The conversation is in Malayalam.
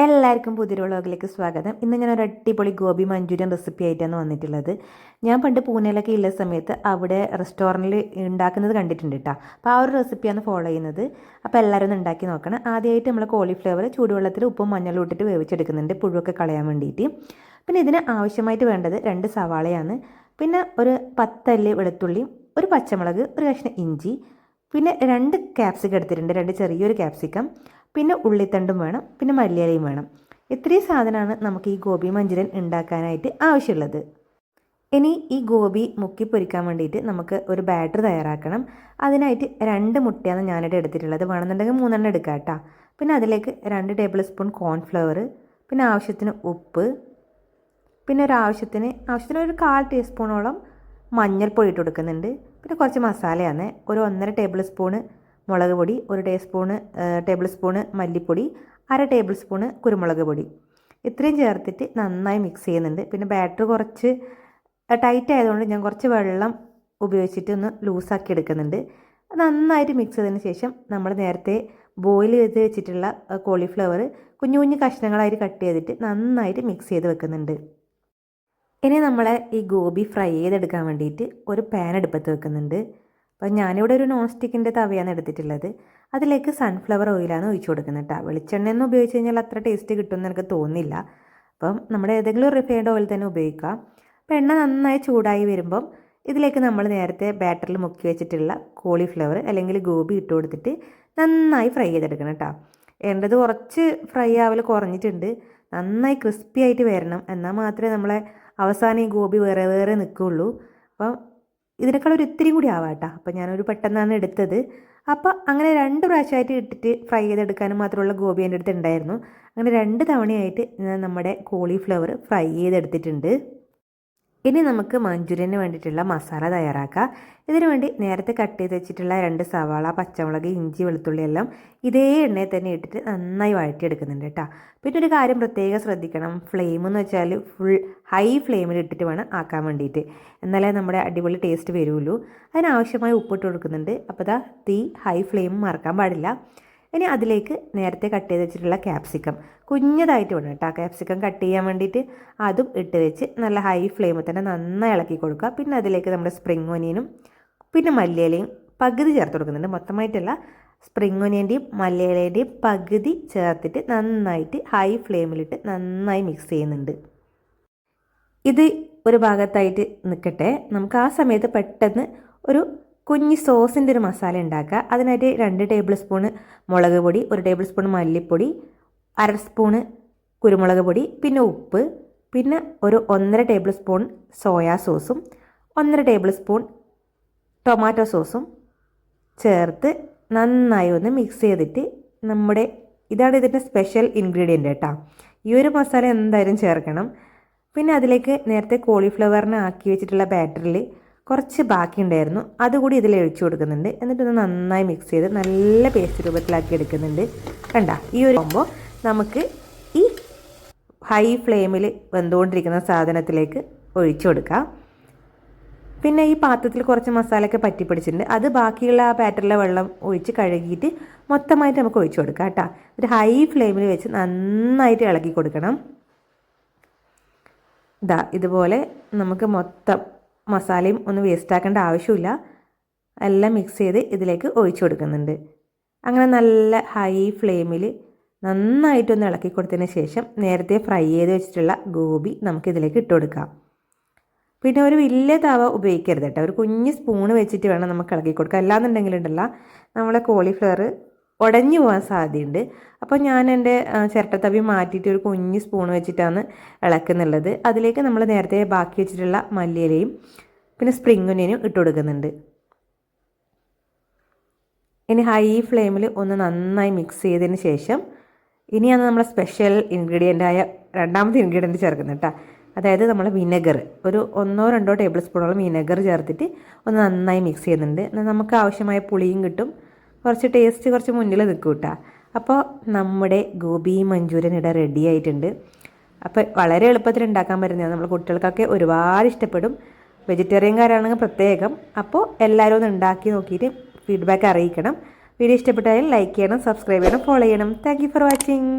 എല്ലാവർക്കും പുതിയൊരു വ്ളോഗിലേക്ക് സ്വാഗതം. ഇന്ന് ഞാൻ ഒരു അടിപൊളി ഗോപി മഞ്ചൂരിയൻ റെസിപ്പി ആയിട്ടാണ് വന്നിട്ടുള്ളത്. ഞാൻ പണ്ട് പൂനെയിലൊക്കെ ഉള്ള സമയത്ത് അവിടെ റെസ്റ്റോറന്റിൽ ഉണ്ടാക്കുന്നത് കണ്ടിട്ടുണ്ട് കേട്ടോ അപ്പോൾ ആ ഒരു റെസിപ്പിയാണ് ഫോളോ ചെയ്യുന്നത്. അപ്പോൾ എല്ലാവരും ഒന്ന് ഉണ്ടാക്കി നോക്കണം. ആദ്യമായിട്ട് നമ്മൾ കോളിഫ്ലവർ ചൂടുവെള്ളത്തിൽ ഉപ്പും മഞ്ഞളും ഇട്ടിട്ട് വേവിച്ചെടുക്കുന്നുണ്ട്. പുഴുവൊക്കെ കളയാൻ വേണ്ടിയിട്ട്. പിന്നെ ഇതിന് ആവശ്യമായിട്ട് വേണ്ടത് രണ്ട് സവാളയാണ്. പിന്നെ ഒരു പത്തല്ലി വെളുത്തുള്ളി ഒരു പച്ചമുളക് ഒരു കഷ്ണം ഇഞ്ചി പിന്നെ രണ്ട് ക്യാപ്സിക്കം എടുത്തിട്ടുണ്ട്. രണ്ട് ചെറിയൊരു ക്യാപ്സിക്കം പിന്നെ ഉള്ളിത്തണ്ടും വേണം പിന്നെ മല്ലിയിലയും വേണം. ഇത്രയും സാധനമാണ് നമുക്ക് ഈ ഗോപി മഞ്ചൂരിയൻ ഉണ്ടാക്കാനായിട്ട് ആവശ്യമുള്ളത്. ഇനി ഈ ഗോപി മുക്കി പൊരിക്കാൻ വേണ്ടിയിട്ട് നമുക്ക് ഒരു ബാറ്റർ തയ്യാറാക്കണം. അതിനായിട്ട് രണ്ട് മുട്ടയാണ് ഞാനിവിടെ എടുത്തിട്ടുള്ളത്. വേണമെന്നുണ്ടെങ്കിൽ മൂന്നെണ്ണം എടുക്കാം കേട്ടോ. പിന്നെ അതിലേക്ക് രണ്ട് ടേബിൾ സ്പൂൺ കോൺഫ്ലവർ പിന്നെ ആവശ്യത്തിന് ഉപ്പ് പിന്നെ ഒരു ആവശ്യത്തിന് ആവശ്യത്തിന് ഒരു കാൽ ടീസ്പൂണോളം മഞ്ഞൾപ്പൊടി ഇട്ട് കൊടുക്കുന്നുണ്ട്. പിന്നെ കുറച്ച് മസാലയാണ്. ഒരു ഒന്നര ടേബിൾ സ്പൂണ് മുളക് പൊടി ഒരു ടീസ്പൂണ് ടേബിൾ സ്പൂണ് മല്ലിപ്പൊടി അര ടേബിൾ സ്പൂണ് കുരുമുളക് പൊടി. ഇത്രയും ചേർത്തിട്ട് നന്നായി മിക്സ് ചെയ്യുന്നുണ്ട്. പിന്നെ ബാറ്റർ കുറച്ച് ടൈറ്റ് ആയതുകൊണ്ട് ഞാൻ കുറച്ച് വെള്ളം ഉപയോഗിച്ചിട്ട് ഒന്ന് ലൂസാക്കി എടുക്കുന്നുണ്ട്. നന്നായിട്ട് മിക്സ് ചെയ്തതിന് ശേഷം നമ്മൾ നേരത്തെ ബോയിൽ ചെയ്ത് വെച്ചിട്ടുള്ള കോളിഫ്ലവർ കുഞ്ഞു കുഞ്ഞു കഷ്ണങ്ങളായിട്ട് കട്ട് ചെയ്തിട്ട് നന്നായിട്ട് മിക്സ് ചെയ്ത് വെക്കുന്നുണ്ട്. ഇനി നമ്മൾ ഈ ഗോബി ഫ്രൈ ചെയ്തെടുക്കാൻ വേണ്ടിയിട്ട് ഒരു പാൻ അടുപ്പത്ത് വെക്കുന്നുണ്ട്. അപ്പം ഞാനിവിടെ ഒരു നോൺ സ്റ്റിക്കിന്റെ തവയാണ് എടുത്തിട്ടുള്ളത്. അതിലേക്ക് സൺഫ്ലവർ ഓയിലാണ് ഒഴിച്ചു കൊടുക്കുന്നത് കേട്ടോ വെളിച്ചെണ്ണയൊന്നും ഉപയോഗിച്ച് കഴിഞ്ഞാൽ അത്ര ടേസ്റ്റ് കിട്ടുമെന്ന് എനിക്ക് തോന്നുന്നില്ല. അപ്പം നമ്മുടെ ഏതെങ്കിലും റിഫൈൻഡ് ഓയിൽ തന്നെ ഉപയോഗിക്കാം. അപ്പം എണ്ണ നന്നായി ചൂടായി വരുമ്പം ഇതിലേക്ക് നമ്മൾ നേരത്തെ ബാറ്ററിൽ മുക്കി വെച്ചിട്ടുള്ള കോളിഫ്ലവർ അല്ലെങ്കിൽ ഗോബി ഇട്ട് കൊടുത്തിട്ട് നന്നായി ഫ്രൈ ചെയ്തെടുക്കണം കേട്ടോ എണ്ണത് കുറച്ച് ഫ്രൈ ആവൽ കുറഞ്ഞിട്ടുണ്ട്. നന്നായി ക്രിസ്പി ആയിട്ട് വരണം. എന്നാൽ മാത്രമേ നമ്മളെ അവസാനം ഈ ഗോബി വേറെ വേറെ നിൽക്കുകയുള്ളൂ. അപ്പം ഇതിനേക്കാൾ ഒരു ഇത്തിരി കൂടി ആവാം കേട്ടോ അപ്പോൾ ഞാനൊരു പെട്ടെന്നാണ് എടുത്തത്. അപ്പോൾ അങ്ങനെ രണ്ട് പ്രാവശ്യമായിട്ട് ഇട്ടിട്ട് ഫ്രൈ ചെയ്തെടുക്കാനും മാത്രമുള്ള ഗോപി എന്റെ അടുത്ത് ഉണ്ടായിരുന്നു. അങ്ങനെ രണ്ട് തവണയായിട്ട് ഞാൻ നമ്മുടെ കോളിഫ്ലവർ ഫ്രൈ ചെയ്തെടുത്തിട്ടുണ്ട്. ഇനി നമുക്ക് മഞ്ചൂരിയന് വേണ്ടിയിട്ടുള്ള മസാല തയ്യാറാക്കാം. ഇതിനു വേണ്ടി നേരത്തെ കട്ട് ചെയ്ത് വെച്ചിട്ടുള്ള രണ്ട് സവാള പച്ചമുളക് ഇഞ്ചി വെളുത്തുള്ളി എല്ലാം ഇതേ എണ്ണയിൽ തന്നെ ഇട്ടിട്ട് നന്നായി വഴറ്റിയെടുക്കുന്നുണ്ട് കേട്ടോ. പിന്നെ ഒരു കാര്യം പ്രത്യേകം ശ്രദ്ധിക്കണം. ഫ്ലെയിം എന്ന് വെച്ചാൽ ഫുൾ ഹൈ ഫ്ലെയിമിൽ ഇട്ടിട്ട് വേണം ആക്കാൻ വേണ്ടിയിട്ട്. എന്നാലേ നമ്മുടെ അടിപൊളി ടേസ്റ്റ് വരുള്ളൂ. അതിനാവശ്യമായി ഉപ്പിട്ട് കൊടുക്കുന്നുണ്ട്. അപ്പോൾ ദാ തീ ഹൈ ഫ്ലെയിം മറക്കാൻ പാടില്ല. ഇനി അതിലേക്ക് നേരത്തെ കട്ട് ചെയ്ത് വെച്ചിട്ടുള്ള ക്യാപ്സിക്കം കുഞ്ഞതായിട്ട് വേണം കേട്ടോ ക്യാപ്സിക്കം കട്ട് ചെയ്യാൻ വേണ്ടിയിട്ട് അതും ഇട്ട് വെച്ച് നല്ല ഹൈ ഫ്ലെയിമിൽ തന്നെ നന്നായി ഇളക്കി കൊടുക്കുക. പിന്നെ അതിലേക്ക് നമ്മുടെ സ്പ്രിംഗ് ഒനിയനും പിന്നെ മല്ലിയിലയും പകുതി ചേർത്ത് കൊടുക്കുന്നുണ്ട്. മൊത്തമായിട്ടുള്ള സ്പ്രിംഗ് ഒനിയന്റെയും മല്ലിയിലേന്റെയും പകുതി ചേർത്തിട്ട് നന്നായിട്ട് ഹൈ ഫ്ലെയിമിലിട്ട് നന്നായി മിക്സ് ചെയ്യുന്നുണ്ട്. ഇത് ഒരു ഭാഗത്തായിട്ട് നിൽക്കട്ടെ നമുക്ക് ആ സമയത്ത് പെട്ടെന്ന് ഒരു കുഞ്ഞ് സോസിന്റെ ഒരു മസാല ഉണ്ടാക്കുക. അതിനായിട്ട് രണ്ട് ടേബിൾ സ്പൂണ് മുളക് പൊടി ഒരു ടേബിൾ സ്പൂൺ മല്ലിപ്പൊടി അര സ്പൂണ് കുരുമുളക് പൊടി പിന്നെ ഉപ്പ് പിന്നെ ഒരു ഒന്നര ടേബിൾ സ്പൂൺ സോയാ സോസും ഒന്നര ടേബിൾ സ്പൂൺ ടൊമാറ്റോ സോസും ചേർത്ത് നന്നായി ഒന്ന് മിക്സ് ചെയ്തിട്ട് നമ്മുടെ ഇതാണ് ഇതിന്റെ സ്പെഷ്യൽ ഇൻഗ്രീഡിയന്റ് കേട്ടോ. ഈ ഒരു മസാല എന്തായാലും ചേർക്കണം. പിന്നെ അതിലേക്ക് നേരത്തെ കോളിഫ്ലവറിന് ആക്കി വെച്ചിട്ടുള്ള ബാറ്ററിൽ കുറച്ച് ബാക്കി ഉണ്ടായിരുന്നു അതുകൂടി ഇതിൽ ഒഴിച്ചു കൊടുക്കുന്നുണ്ട്. എന്നിട്ടൊന്ന് നന്നായി മിക്സ് ചെയ്ത് നല്ല പേസ്റ്റ് രൂപത്തിലാക്കി എടുക്കുന്നുണ്ട്. കണ്ട? ഈ ഒരു ആകുമ്പോൾ നമുക്ക് ഈ ഹൈ ഫ്ലെയിമിൽ വെന്തുകൊണ്ടിരിക്കുന്ന സാധനത്തിലേക്ക് ഒഴിച്ചു കൊടുക്കാം. പിന്നെ ഈ പാത്രത്തിൽ കുറച്ച് മസാലയൊക്കെ പറ്റി പിടിച്ചിട്ടുണ്ട് അത് ബാക്കിയുള്ള ആ ബാറ്ററിലെ വെള്ളം ഒഴിച്ച് കഴുകിയിട്ട് മൊത്തമായിട്ട് നമുക്ക് ഒഴിച്ചു കൊടുക്കാം കേട്ടോ. ഒരു ഹൈ ഫ്ലെയിമിൽ വെച്ച് നന്നായിട്ട് ഇളക്കി കൊടുക്കണം. ഇതാ ഇതുപോലെ നമുക്ക് മൊത്തം മസാലയും ഒന്നും വേസ്റ്റ് ആക്കേണ്ട ആവശ്യമില്ല. എല്ലാം മിക്സ് ചെയ്ത് ഇതിലേക്ക് ഒഴിച്ചു കൊടുക്കുന്നുണ്ട്. അങ്ങനെ നല്ല ഹൈ ഫ്ലെയിമിൽ നന്നായിട്ടൊന്ന് ഇളക്കി കൊടുത്തതിന് ശേഷം നേരത്തെ ഫ്രൈ ചെയ്ത് വെച്ചിട്ടുള്ള ഗോബി നമുക്കിതിലേക്ക് ഇട്ട് കൊടുക്കാം. പിന്നെ ഒരു വലിയ തവ ഉപയോഗിക്കരുത് കേട്ടോ. ഒരു കുഞ്ഞ് സ്പൂണ് വെച്ചിട്ട് വേണം നമുക്ക് ഇളക്കി കൊടുക്കുക അല്ലാന്നുണ്ടെങ്കിലുണ്ടല്ല നമ്മളെ കോളിഫ്ലവർ ഉടഞ്ഞു പോകാൻ സാധ്യതയുണ്ട്. അപ്പോൾ ഞാൻ എന്റെ ചിരട്ടത്തവി മാറ്റിയിട്ട് ഒരു കുഞ്ഞ് സ്പൂൺ വെച്ചിട്ടാണ് ഇളക്കുന്നുള്ളത്. അതിലേക്ക് നമ്മൾ നേരത്തെ ബാക്കി വെച്ചിട്ടുള്ള മല്ലിയിലയും പിന്നെ സ്പ്രിംഗ് ഒനിയനും ഇട്ട് കൊടുക്കുന്നുണ്ട്. ഇനി ഹൈ ഫ്ലെയിമിൽ ഒന്ന് നന്നായി മിക്സ് ചെയ്തതിന് ശേഷം ഇനിയാണ് നമ്മളെ സ്പെഷ്യൽ ഇൻഗ്രീഡിയന്റായ രണ്ടാമത്തെ ഇൻഗ്രീഡിയന്റ് ചേർക്കുന്നത് കേട്ടോ അതായത് നമ്മൾ വിനെഗർ ഒരു ഒന്നോ രണ്ടോ ടേബിൾ സ്പൂണോളം വിനെഗർ ചേർത്തിട്ട് ഒന്ന് നന്നായി മിക്സ് ചെയ്യുന്നുണ്ട്. നമുക്ക് ആവശ്യമായ പുളിയും കിട്ടും. കുറച്ച് ടേസ്റ്റ് കുറച്ച് മുന്നിൽ നിൽക്കും കേട്ടോ അപ്പോൾ നമ്മുടെ ഗോപി മഞ്ചൂരിയൻ ഇവിടെ റെഡി ആയിട്ടുണ്ട്. അപ്പോൾ വളരെ എളുപ്പത്തിൽ ഉണ്ടാക്കാൻ പറ്റുന്നതാണ്. നമ്മൾ കുട്ടികൾക്കൊക്കെ ഒരുപാട് ഇഷ്ടപ്പെടും. വെജിറ്റേറിയൻകാരാണെങ്കിൽ പ്രത്യേകം. അപ്പോൾ എല്ലാവരും ഒന്ന് ഉണ്ടാക്കി നോക്കിയിട്ട് ഫീഡ്ബാക്ക് അറിയിക്കണം. വീഡിയോ ഇഷ്ടപ്പെട്ടാൽ ലൈക്ക് ചെയ്യണം സബ്സ്ക്രൈബ് ചെയ്യണം ഫോളോ ചെയ്യണം. Thank for watching